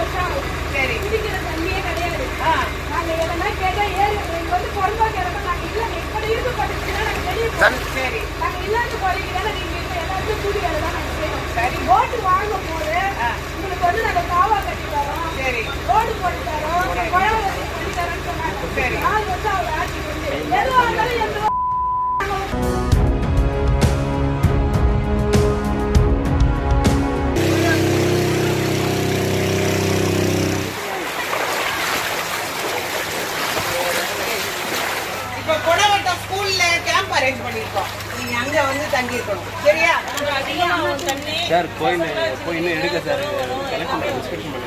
வருஷம் ஆகும் சரி. குடிக்கிற தண்ணியே கிடையாது. நாங்கள் எதனா கேட்டால் ஏழு அரேஞ்ச் பண்ணியிருக்கோம் நீங்க அங்கே வந்து தங்கி இருக்கணும் சரியா? சார் கோயில் போய் இன்னும் எடுக்க சார் கலெக்ஷன் டிஸ்கஷன்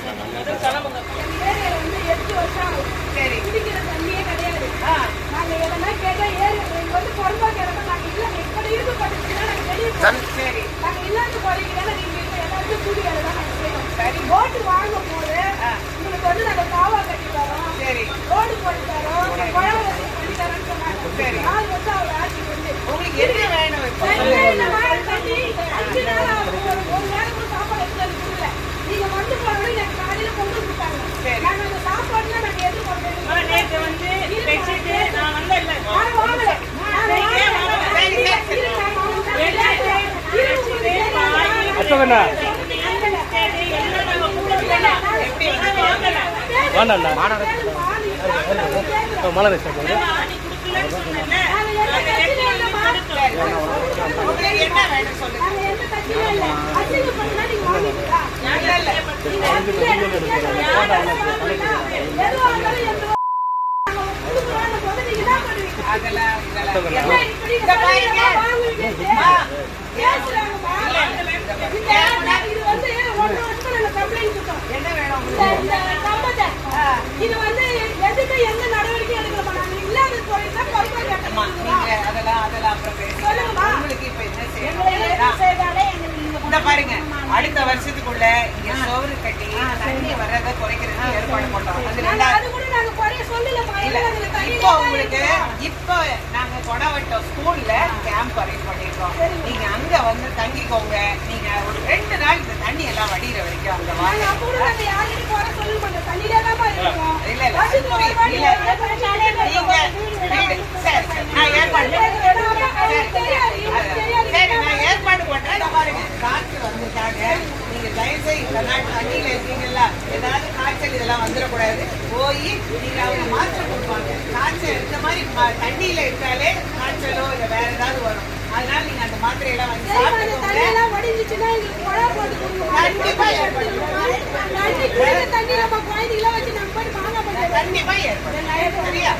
சரி. சரி. நாங்கள் இல்லாத குறைகிறேன் நீங்கள் எல்லாருக்கும் கூடியதை தான் நாங்கள் செய்யணும். சரி. போட்டு வாங்கும் போது உங்களுக்கு வந்து நாங்கள் காவா கட்டி தரோம். சரி. ரோடு போட்டு தரோம். சரி. நாலு வருஷம் அவர் நேற்று வந்து பெட்ஷீட்டு நான் வந்தேன் இல்லை மலர் என்ன அதெல்லாம் அடுத்த வருஷத்துக்குள்ள இங்க சோறு கட்டி தண்ணி வர்றத குறைக்கிறதுக்கு ஏற்பாடு பண்றோம். அது ரெண்டாவது இப்போ உங்களுக்கு இப்போ நாங்க கொடவட்ட ஸ்கூல்ல கேம்ப் அரேஞ்ச் பண்ணிருக்கோம் நீங்க அங்க வந்து தங்கிக்கோங்க. நீங்க ஒரு ரெண்டு நாள் இந்த தண்ணி எல்லாம் வடிகிற வரைக்கும் அங்க வாங்க. இல்ல இல்ல. நீங்க போய் நீங்க அவங்க மாற்ற கொடுப்பாங்க. காய்ச்சல் இந்த மாதிரி தண்ணியில இருந்தாலே காய்ச்சலோ இல்லை வேற ஏதாவது வரும். அதனால நீங்க அந்த மாத்திரையெல்லாம் வந்து வாங்கி சாப்பிட்டு கண்டிப்பாக ஏற்படும். சரியா?